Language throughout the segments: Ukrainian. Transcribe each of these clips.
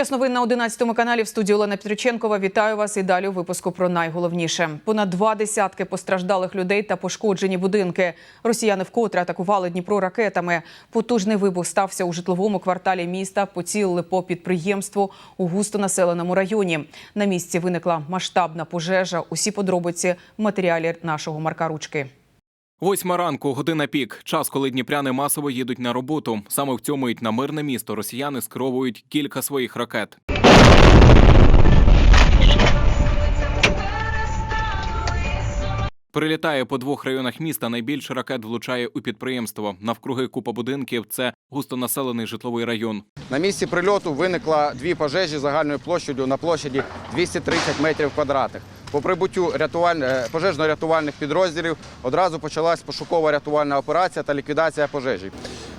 Час новин на 11 каналі в студії Олена Петриченкова. Вітаю вас і далі у випуску про найголовніше. Понад два десятки постраждалих людей та пошкоджені будинки. Росіяни вкотре атакували Дніпро ракетами. Потужний вибух стався у житловому кварталі міста. Поцілили по підприємству у густонаселеному районі. На місці виникла масштабна пожежа. Усі подробиці в матеріалі нашого Марка Ручки. Восьма ранку, година пік. Час, коли дніпряни масово їдуть на роботу. Саме в цьому мить на мирне місто росіяни скеровують кілька своїх ракет. Прилітає по двох районах міста. Найбільше ракет влучає у підприємство. Навкруги купа будинків. Це густонаселений житловий район. На місці прильоту виникла дві пожежі загальною площадю на площаді 230 метрів квадратних. По прибуттю е, пожежно-рятувальних підрозділів одразу почалась пошукова рятувальна операція та ліквідація пожежі.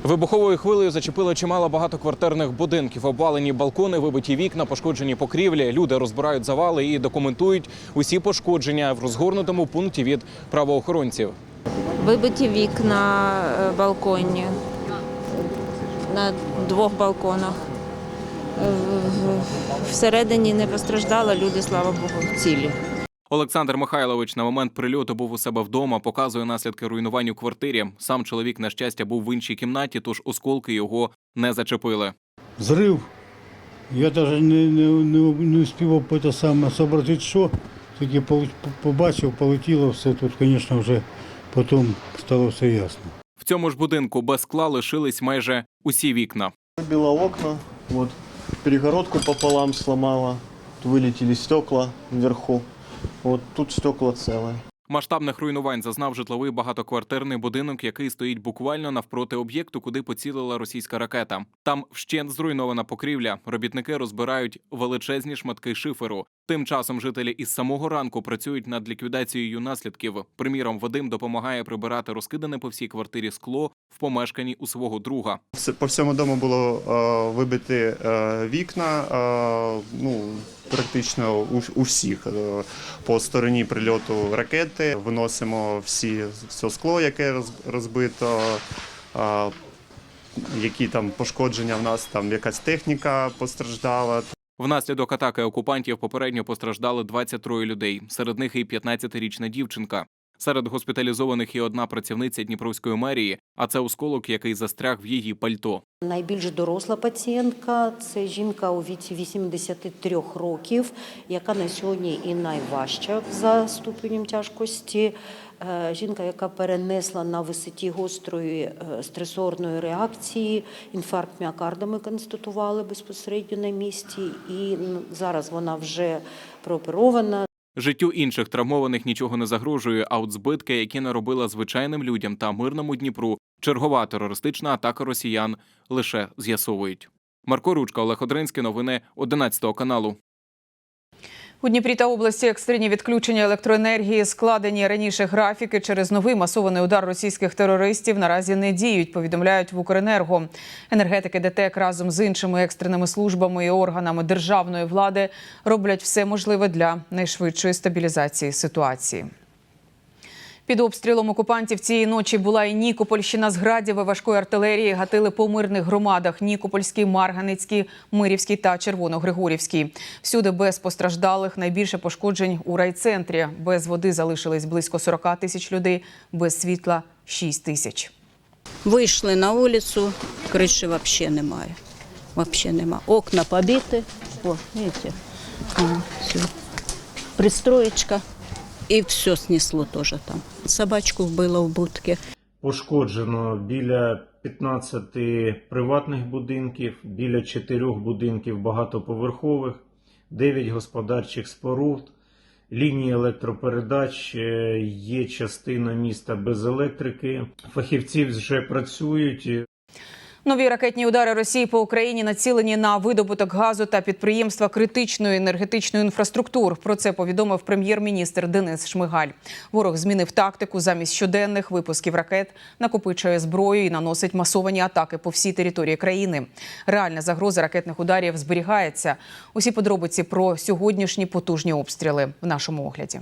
Вибуховою хвилею зачепило чимало багатоквартирних будинків. Обвалені балкони, вибиті вікна, пошкоджені покрівлі. Люди розбирають завали і документують усі пошкодження в розгорнутому пункті від правоохоронців. Вибиті вікна е, балконні на двох балконах. Е, Всередині не постраждало, люди, слава Богу, цілі. Олександр Михайлович на момент прильоту був у себе вдома, показує наслідки руйнувань у квартирі. Сам чоловік, на щастя, був в іншій кімнаті, тож осколки його не зачепили. Взрыв. Я даже не, не, не, не успівав по те саме сообразити, що. Тільки пол- побачив, полетіло все. Тут, звісно, вже потім стало все ясно. В цьому ж будинку без скла лишились майже усі вікна. Выбило окна, вот, перегородку пополам сломала, вылетели стекла вверху, вот тут стекла целые. Масштабних руйнувань зазнав житловий багатоквартирний будинок, який стоїть буквально навпроти об'єкту, куди поцілила російська ракета. Там вщент зруйнована покрівля. Робітники розбирають величезні шматки шиферу. Тим часом жителі із самого ранку працюють над ліквідацією наслідків. Приміром, Вадим допомагає прибирати розкидане по всій квартирі скло в помешканні у свого друга. По всьому дому було е, вибити е, вікна, е, ну, практично у, у всіх. Е, по стороні прильоту ракети виносимо всі, все скло, яке роз, розбито, е, які там пошкодження в нас, там якась техніка постраждала. Внаслідок атаки окупантів попередньо постраждали 23 людей. Серед них і 15-річна дівчинка. Серед госпіталізованих і одна працівниця Дніпровської мерії, а це осколок, який застряг в її пальто. Найбільш доросла пацієнтка це жінка у віці 83 років, яка на сьогодні і найважча за ступенем тяжкості. Е, Жінка, яка перенесла на висоті гострої е, стресорної реакції, інфаркт міокарда ми констатували безпосередньо на місці, і зараз вона вже прооперована. Життю інших травмованих нічого не загрожує, а от збитки, які наробила звичайним людям та мирному Дніпру, чергова терористична атака росіян лише з'ясовують. Марко Ручка, Олег Одринський, новини 11 каналу. У Дніпрі та області екстрені відключення електроенергії, складені раніше графіки через новий масований удар російських терористів наразі не діють. Повідомляють в Укренерго. Енергетики ДТЕК разом з іншими екстреними службами і органами державної влади роблять все можливе для найшвидшої стабілізації ситуації. Під обстрілом окупантів цієї ночі була і Нікопольщина з градів важкої артилерії гатили по мирних громадах: Нікопольський, Марганицький, Мирівський та Червоногригорівський. Всюди без постраждалих найбільше пошкоджень у райцентрі. Без води залишились близько 40 тисяч людей, без світла 6 тисяч. Вийшли на вулицю, криші взагалі немає. Вообще нема. Окна побиті. О, видите? Ага, все. Пристроєчка. І все снесло теж там. Собачку вбило в будки. Пошкоджено біля 15 приватних будинків, біля 4 будинків багатоповерхових, 9 господарчих споруд, лінії електропередач, е, є частина міста без електрики. Фахівці вже працюють. Нові ракетні удари Росії по Україні націлені на видобуток газу та підприємства критичної енергетичної інфраструктур. Про це повідомив прем'єр-міністр Денис Шмигаль. Ворог змінив тактику замість щоденних випусків ракет, накопичує зброю і наносить масовані атаки по всій території країни. Реальна загроза ракетних ударів зберігається. Усі подробиці про сьогоднішні потужні обстріли в нашому огляді.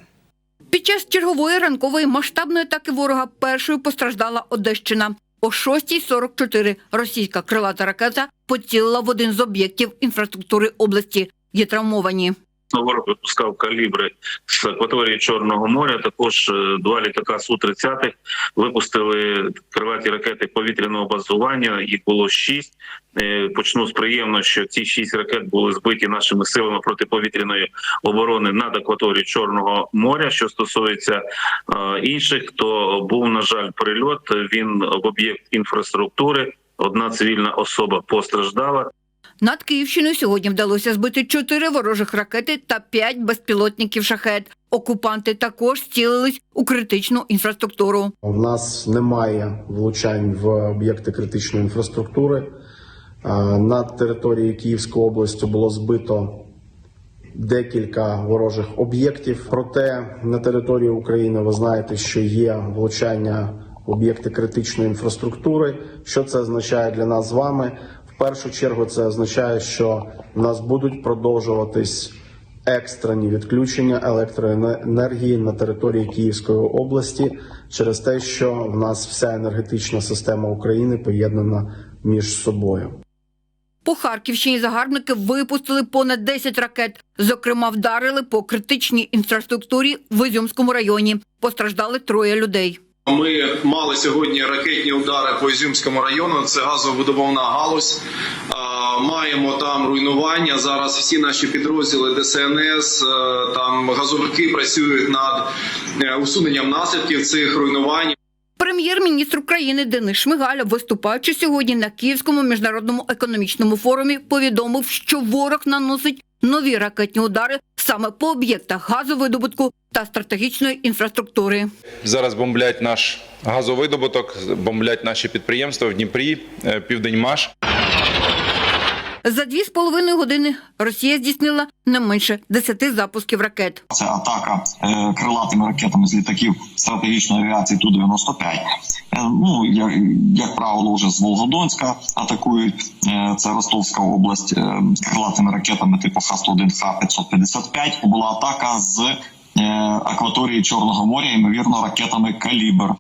Під час чергової ранкової масштабної атаки ворога першою постраждала Одещина. О 6.44 російська крилата ракета поцілила в один з об'єктів інфраструктури області. Є травмовані. Ворог випускав калібри з акваторії Чорного моря. Також е, два літака Су-30 випустили крилаті ракети повітряного базування. Їх було шість. Е, Почну з приємно, що ці шість ракет були збиті нашими силами протиповітряної оборони над акваторією Чорного моря. Що стосується е, інших, то був на жаль прильот. Він в об'єкт інфраструктури. Одна цивільна особа постраждала. Над Київщиною сьогодні вдалося збити чотири ворожих ракети та п'ять безпілотників шахет. Окупанти також зцілились у критичну інфраструктуру. У нас немає влучань в об'єкти критичної інфраструктури. На території Київської області було збито декілька ворожих об'єктів. Проте на території України ви знаєте, що є влучання об'єкти критичної інфраструктури. Що це означає для нас з вами? Першу чергу це означає, що в нас будуть продовжуватись екстрені відключення електроенергії на території Київської області через те, що в нас вся енергетична система України поєднана між собою. По Харківщині загарбники випустили понад 10 ракет. Зокрема, вдарили по критичній інфраструктурі в Ізюмському районі. Постраждали троє людей. Ми мали сьогодні ракетні удари по Ізюмському району. Це газовидобувна галузь. Маємо там руйнування. Зараз всі наші підрозділи ДСНС, е, там газовики працюють над е, усуненням наслідків цих руйнувань. Прем'єр-міністр України Денис Шмигаль, виступаючи сьогодні на Київському міжнародному економічному форумі, повідомив, що ворог наносить нові ракетні удари саме по об'єктах газовидобутку та стратегічної інфраструктури. Зараз бомблять наш газовидобуток, бомблять наші підприємства в Дніпрі, е, Південьмаш. За дві з половиною години Росія здійснила не менше 10 запусків ракет. Це атака е, крилатими ракетами з літаків стратегічної авіації Ту-95. Е, ну, як, як правило, вже з Волгодонська атакують. Е, це Ростовська область е, крилатими ракетами типу Х-101, Х-555. Була атака з е, акваторії Чорного моря, ймовірно, ракетами «Калібр».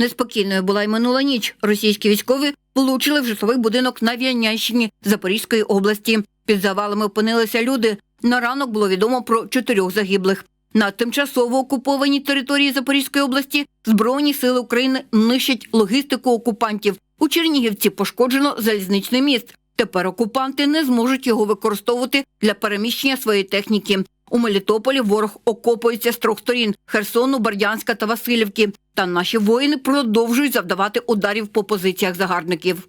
Неспокійною була й минула ніч. Російські військові влучили в житловий будинок на В'янянщині Запорізької області. Під завалами опинилися люди. На ранок було відомо про чотирьох загиблих. На тимчасово окупованій території Запорізької області Збройні сили України нищать логістику окупантів. У Чернігівці пошкоджено залізничний міст. Тепер окупанти не зможуть його використовувати для переміщення своєї техніки. У Мелітополі ворог окопується з трьох сторін Херсону, Бердянська та Васильівки. Та наші воїни продовжують завдавати ударів по позиціях загарбників.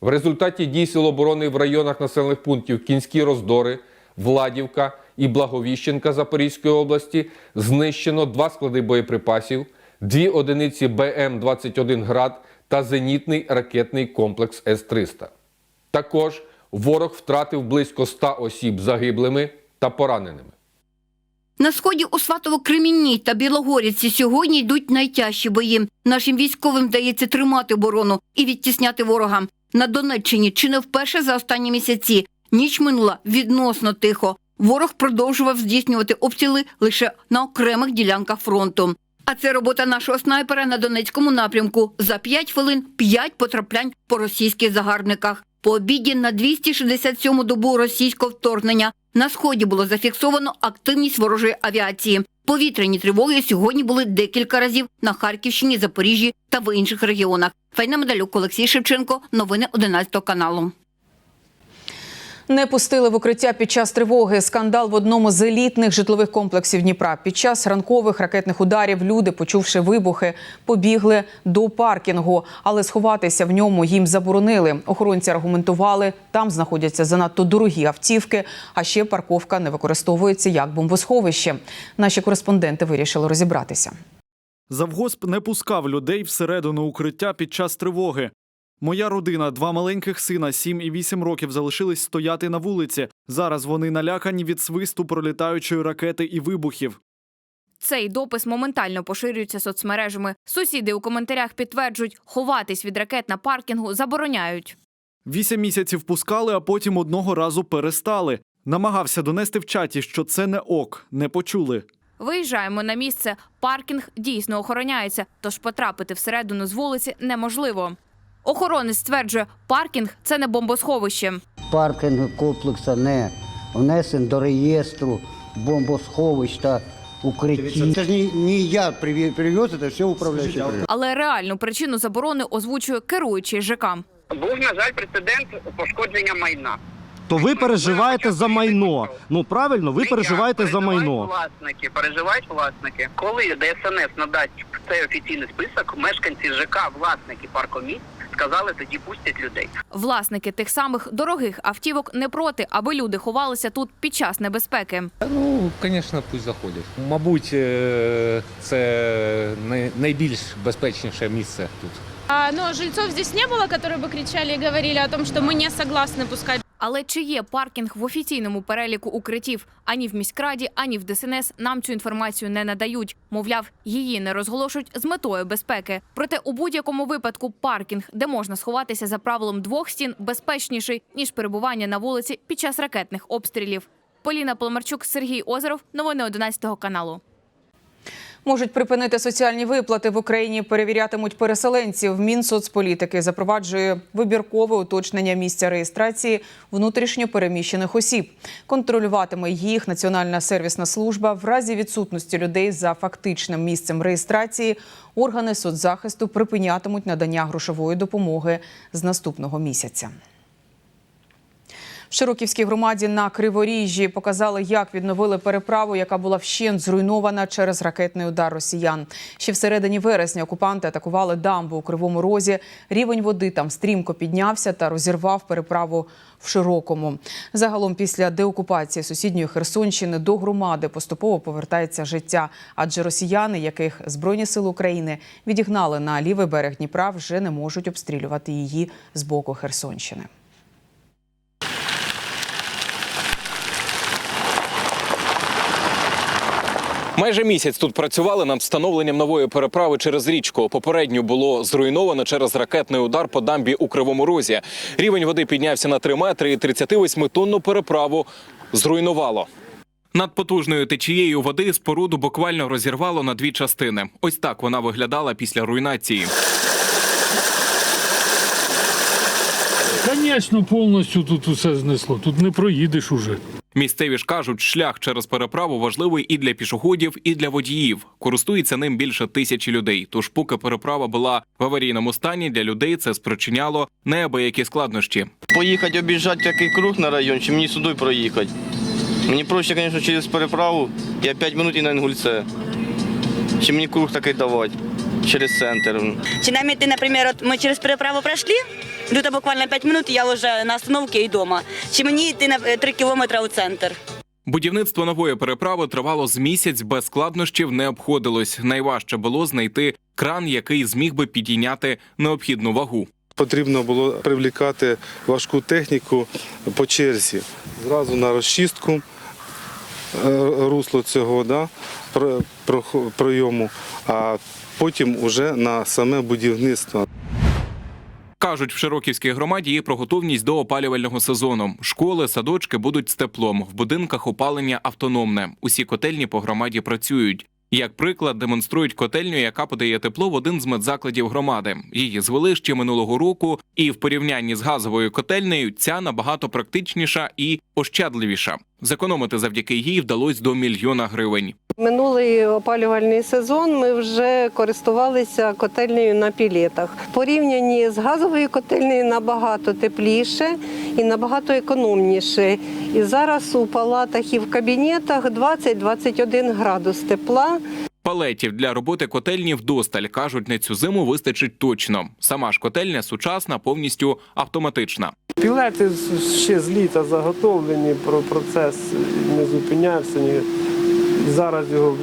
В результаті дій сил оборони в районах населених пунктів Кінські Роздори, Владівка і Благовіщенка Запорізької області знищено два склади боєприпасів, дві одиниці БМ-21 «Град» та зенітний ракетний комплекс С-300. Також ворог втратив близько 100 осіб загиблими та пораненими. На сході у Сватово-Кремінній та Білогорівці сьогодні йдуть найтяжчі бої. Нашим військовим вдається тримати оборону і відтісняти ворога. На Донеччині чи не вперше за останні місяці. Ніч минула відносно тихо. Ворог продовжував здійснювати обстріли лише на окремих ділянках фронту. А це робота нашого снайпера на Донецькому напрямку. За 5 хвилин 5 потраплянь по російських загарбниках. По обіді на 267-му добу російського вторгнення на сході було зафіксовано активність ворожої авіації. Повітряні тривоги сьогодні були декілька разів на Харківщині, Запоріжжі та в інших регіонах. Файна Медалюк, Олексій Шевченко. Новини 11 каналу. Не пустили в укриття під час тривоги. Скандал в одному з елітних житлових комплексів Дніпра. Під час ранкових ракетних ударів люди, почувши вибухи, побігли до паркінгу, але сховатися в ньому їм заборонили. Охоронці аргументували, там знаходяться занадто дорогі автівки, а ще парковка не використовується як бомбосховище. Наші кореспонденти вирішили розібратися. Завгосп не пускав людей всередину укриття під час тривоги. Моя родина, два маленьких сина, 7 і 8 років, залишились стояти на вулиці. Зараз вони налякані від свисту пролітаючої ракети і вибухів. Цей допис моментально поширюється соцмережами. Сусіди у коментарях підтверджують, ховатись від ракет на паркінгу забороняють. Вісім місяців пускали, а потім одного разу перестали. Намагався донести в чаті, що це не ок, не почули. Виїжджаємо на місце. Паркінг дійсно охороняється, тож потрапити всередину з вулиці неможливо. Охоронець стверджує, паркінг це не бомбосховище. Паркінг комплексу не внесен до реєстру бомбосховищ та укриттів. Це ж не, не я приві- привез, це все управляючий. Але реальну причину заборони озвучує керуючий ЖК. Був, на жаль, прецедент пошкодження майна. То ви переживаєте за майно. Ну правильно, ви переживаєте за майно. Власники, переживають власники. Коли ДСНС надасть цей офіційний список, мешканці ЖК, власники паркомісць, сказали, тоді пустять людей. Власники тих самих дорогих автівок не проти, аби люди ховалися тут під час небезпеки. Ну, звісно, пусть заходять. Мабуть, е, це най- найбільш безпечніше місце тут. А, но жильцов здесь не было, которые бы кричали и говорили о том, что мы не согласны пускать але чи є паркінг в офіційному переліку укриттів? Ані в міськраді, ані в ДСНС нам цю інформацію не надають. Мовляв, її не розголошують з метою безпеки. Проте у будь-якому випадку паркінг, де можна сховатися за правилом двох стін, безпечніший ніж перебування на вулиці під час ракетних обстрілів. Поліна Поломарчук, Сергій Озеров. Новини 11 каналу. Можуть припинити соціальні виплати в Україні. Перевірятимуть переселенців. Мінсоцполітики запроваджує вибіркове уточнення місця реєстрації внутрішньо переміщених осіб. Контролюватиме їх Національна сервісна служба в разі відсутності людей за фактичним місцем реєстрації. Органи соцзахисту припинятимуть надання грошової допомоги з наступного місяця. В Широківській громаді на Криворіжжі показали, як відновили переправу, яка була вщент зруйнована через ракетний удар росіян. Ще всередині вересня окупанти атакували дамбу у Кривому Розі. Рівень води там стрімко піднявся та розірвав переправу в Широкому. Загалом, після деокупації сусідньої Херсонщини до громади поступово повертається життя, адже росіяни, яких збройні сили України відігнали на лівий берег Дніпра, вже не можуть обстрілювати її з боку Херсонщини. Майже місяць тут працювали над встановленням нової переправи через річку. Попередню було зруйновано через ракетний удар по дамбі у Кривому Розі. Рівень води піднявся на 3 метри і 38-тонну переправу зруйнувало. Над потужною течією води споруду буквально розірвало на дві частини. Ось так вона виглядала після руйнації. Звісно, повністю тут усе знесло. Тут не проїдеш уже. Місцеві ж кажуть, шлях через переправу важливий і для пішоходів, і для водіїв. Користується ним більше тисячі людей. Тож, поки переправа була в аварійному стані, для людей це спричиняло неабиякі складнощі. Поїхати об'їжджати такий круг на район, чи мені сюди проїхати. Мені проще, звісно, через переправу, я 5 минут і на Інгульце. Чи мені круг такий давати через центр. Чи нам идти, например, от мы через переправу прошли, где-то буквально 5 минут, я уже на остановке и дома. Чи мені йти на 3 кілометри у центр? Будівництво нової переправи тривало з місяць, без складнощів не обходилось. Найважче було знайти кран, який зміг би підійняти необхідну вагу. Потрібно було привлікати важку техніку по черзі. Зразу на розчистку е, русло цього да, пройому, а потім уже на саме будівництво. Кажуть, в Широківській громаді є про готовність до опалювального сезону. Школи, садочки будуть з теплом. В будинках опалення автономне. Усі котельні по громаді працюють. Як приклад, демонструють котельню, яка подає тепло в один з медзакладів громади. Її звели ще минулого року, і в порівнянні з газовою котельнею ця набагато практичніша і ощадливіша. Зекономити завдяки їй вдалось до мільйона гривень. Минулий опалювальний сезон ми вже користувалися котельнею на пілетах. Порівнянні з газовою котельнею набагато тепліше і набагато економніше. І зараз у палатах і в кабінетах 20-21 градус тепла. Палетів для роботи котельні вдосталь кажуть, на цю зиму вистачить точно. Сама ж котельня сучасна, повністю автоматична. Пілети ще з літа заготовлені, про процес не зупинявся. Ні. Зараз його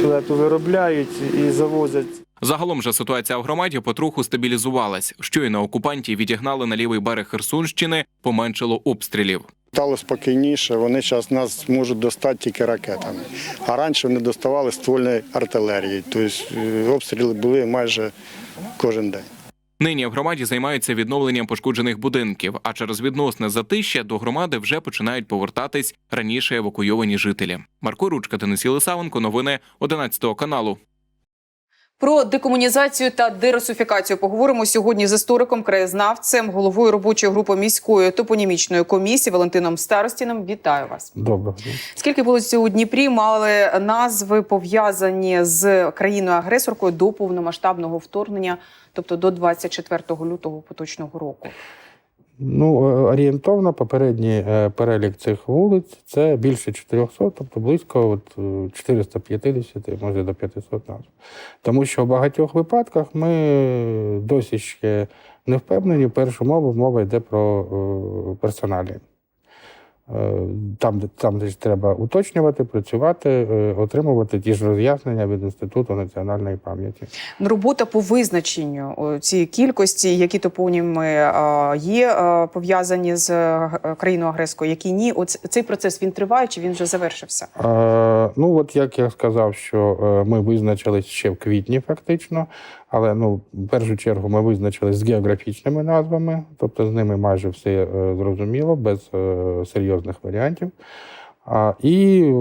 пілету виробляють і завозять. Загалом же ситуація в громаді потроху стабілізувалась. Щойно окупантів відігнали на лівий берег Херсонщини, поменшило обстрілів. Стало спокійніше, вони зараз нас можуть достати тільки ракетами. А раніше вони доставали ствольної артилерії. Тобто е, обстріли були майже кожен день. Нині в громаді займаються відновленням пошкоджених будинків, а через відносне затища до громади вже починають повертатись раніше евакуйовані жителі. Марко Ручка, Денис Єлисавенко, новини 11 каналу. Про декомунізацію та деросифікацію поговоримо сьогодні з істориком, краєзнавцем, головою робочої групи міської топонімічної комісії Валентином Старостіним. Вітаю вас. Доброго. Скільки вулиць у Дніпрі мали назви пов'язані з країною-агресоркою до повномасштабного вторгнення, тобто до 24 лютого поточного року? Ну, е, орієнтовно, попередній е, перелік цих вулиць це більше 400, тобто близько от, е, 450, може до 500 назв. Тому що в багатьох випадках ми досі ще не впевнені. Першу мову мова йде про е, персоналі. Е, Там, де- там де треба уточнювати, працювати, е, отримувати ті ж роз'яснення від Інституту національної пам'яті. Робота по визначенню цієї кількості, які топоніми е, є пов'язані з е, країною-агрескою, які ні. Цей процес він триває чи він вже завершився? Е, ну, от як я сказав, що ми визначились ще в квітні, фактично, але ну, в першу чергу ми визначились з географічними назвами, тобто з ними майже все е, зрозуміло, без е, серйозних варіантів. А, і е,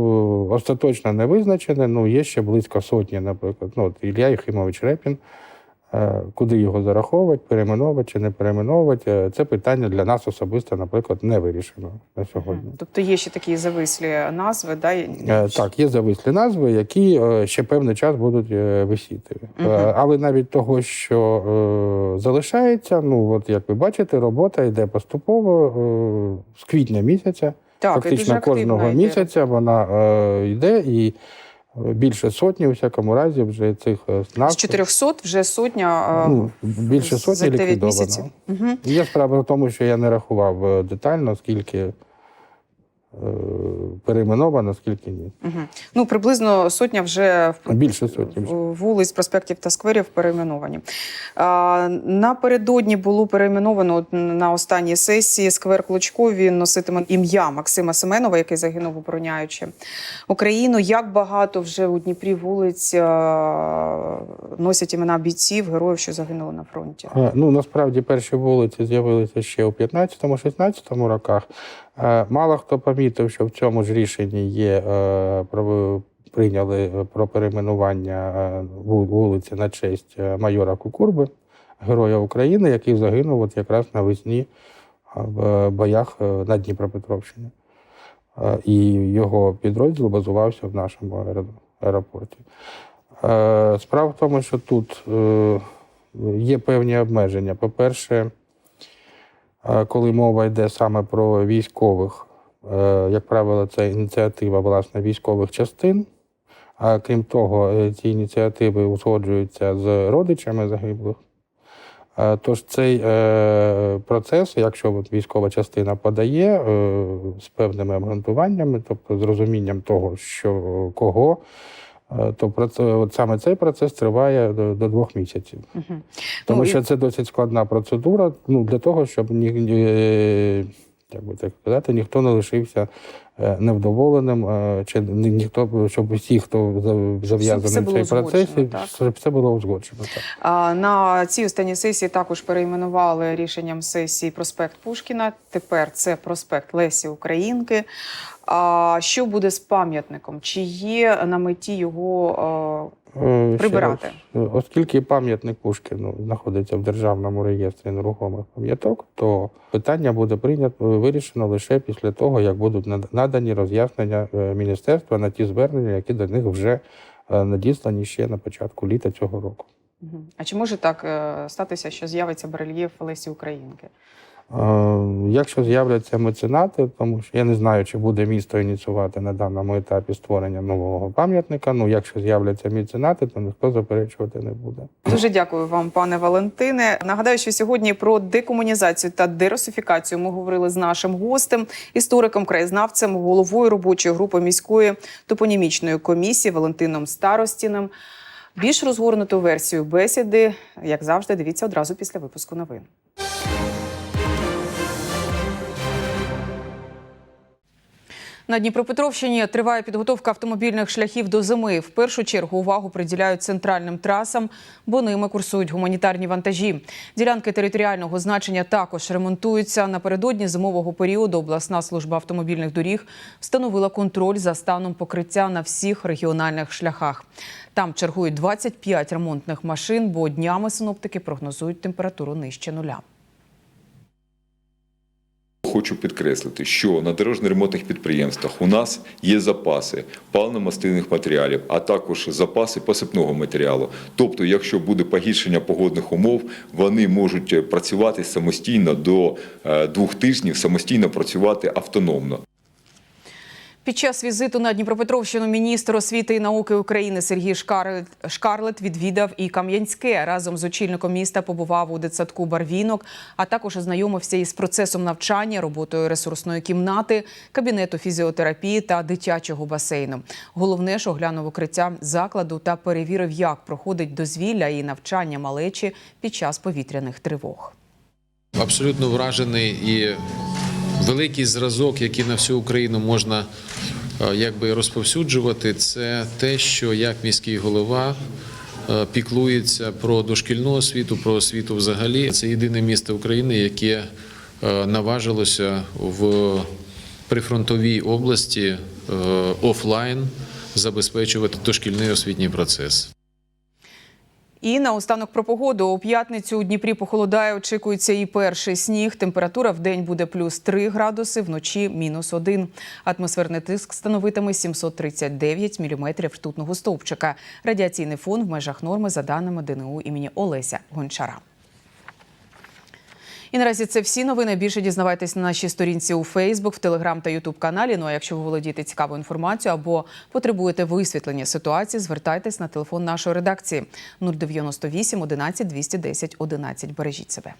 остаточно не визначене, ну, є ще близько сотні, наприклад. Ну, от Ілля Єхимович Репін. Е, Куди його зараховувати, перейменовувати чи не перейменовувати, е, це питання для нас особисто, наприклад, не вирішено на сьогодні. Тобто є ще такі завислі назви, да? Е, Так, є завислі назви, які ще певний час будуть висіти. Мгм. Але навіть того, що залишається, ну от як ви бачите, робота йде поступово з квітня місяця. Так, Фактично кожного йде. місяця вона йде і більше сотні, у всякому разі, вже цих знаків. З 400 вже сотня. е, Ну, більше за сотні 9 ліквідовано. місяців. Мгм. Є справа в тому, що я не рахував е, детально, скільки е, перейменовано, скільки ні. Мгм. Ну, приблизно сотня вже в Більше сотні. вулиць, проспектів та скверів перейменовані. А, напередодні було перейменовано на останній сесії сквер Клочко. Він носитиме ім'я Максима Семенова, який загинув обороняючи Україну. Як багато вже у Дніпрі вулиць а, носять імена бійців, героїв, що загинули на фронті? Е, Ну, насправді перші вулиці з'явилися ще у 15-16 роках. Е, Мало хто помітив, що в цьому ж рішенні є е, про- прийняли е, про перейменування вулиці на честь майора Кукурби, героя України, який загинув от якраз навесні в боях на Дніпропетровщині. І його підрозділ базувався в нашому аеропорті. Справа в тому, що тут є певні обмеження. По-перше, коли мова йде саме про військових, е, як правило, це ініціатива власне військових частин. А крім того, е, ці ініціативи узгоджуються з родичами загиблих. Е, Тож цей процес, якщо військова частина подає з певними обґрунтуваннями, тобто з розумінням того, що кого, то проце- от саме цей процес триває до, до двох місяців. угу. Тому Ну, і- що це досить складна процедура ну, для того, щоб ні, як би так сказати, ніхто не лишився е, невдоволеним, е, чи ніхто, щоб усі, хто за- зав'язаний в цей процес, щоб все було узгоджено. Так. На цій останній сесії також перейменували рішенням сесії проспект Пушкіна. Тепер це проспект Лесі Українки. А що буде з пам'ятником? Чи є на меті його Е, прибирати? е, Оскільки пам'ятник Пушкіну знаходиться в державному реєстрі нерухомих пам'яток, то питання буде прийнято вирішено лише після того, як будуть над- надані роз'яснення е, міністерства на ті звернення, які до них вже е, надіслані ще на початку літа цього року. А чи може так статися, що з'явиться барельєф Лесі Українки? Е, Якщо з'являться меценати, тому що я не знаю, чи буде місто ініціювати на даному етапі створення нового пам'ятника. Ну, якщо з'являться меценати, то ніхто заперечувати не буде. Дуже дякую вам, пане Валентине. Нагадаю, що сьогодні про декомунізацію та дерусифікацію ми говорили з нашим гостем, істориком, краєзнавцем, головою робочої групи міської топонімічної комісії Валентином Старостіним. Більш розгорнуту версію бесіди, як завжди, дивіться одразу після випуску новин. На Дніпропетровщині триває підготовка автомобільних шляхів до зими. В першу чергу увагу приділяють центральним трасам, бо ними курсують гуманітарні вантажі. Ділянки територіального значення також ремонтуються. Напередодні зимового періоду обласна служба автомобільних доріг встановила контроль за станом покриття на всіх регіональних шляхах. Там чергують 25 ремонтних машин, бо днями синоптики прогнозують температуру нижче нуля. Хочу підкреслити, що на дорожньо-ремонтних підприємствах у нас є запаси паливно-мастильних матеріалів, а також запаси посипного матеріалу. Тобто, якщо буде погіршення погодних умов, вони можуть працювати самостійно до е, двох тижнів, самостійно працювати автономно. Під час візиту на Дніпропетровщину міністр освіти і науки України Сергій Шкарлет, відвідав і Кам'янське. Разом з очільником міста побував у дитсадку Барвінок, а також ознайомився із процесом навчання, роботою ресурсної кімнати, кабінету фізіотерапії та дитячого басейну. Головне ж оглянув укриття закладу та перевірив, як проходить дозвілля і навчання малечі під час повітряних тривог. Абсолютно вражений і великий зразок, який на всю Україну можна е, якби розповсюджувати, це те, що як міський голова е, піклується про дошкільну освіту, про освіту взагалі. Це єдине місто України, яке е, наважилося в прифронтовій області офлайн забезпечувати дошкільний освітній процес. І наостанок про погоду. У п'ятницю у Дніпрі похолодає, очікується і перший сніг. Температура в день буде плюс 3 градуси, вночі мінус 1. Атмосферний тиск становитиме 739 міліметрів ртутного стовпчика. Радіаційний фон в межах норми за даними ДНУ імені Олеся Гончара. І наразі це всі новини. Більше дізнавайтесь на нашій сторінці у Фейсбук, в Телеграм та Ютуб каналі. Ну а якщо ви володієте цікавою інформацією або потребуєте висвітлення ситуації, звертайтесь на телефон нашої редакції 098 11 210 11. Бережіть себе.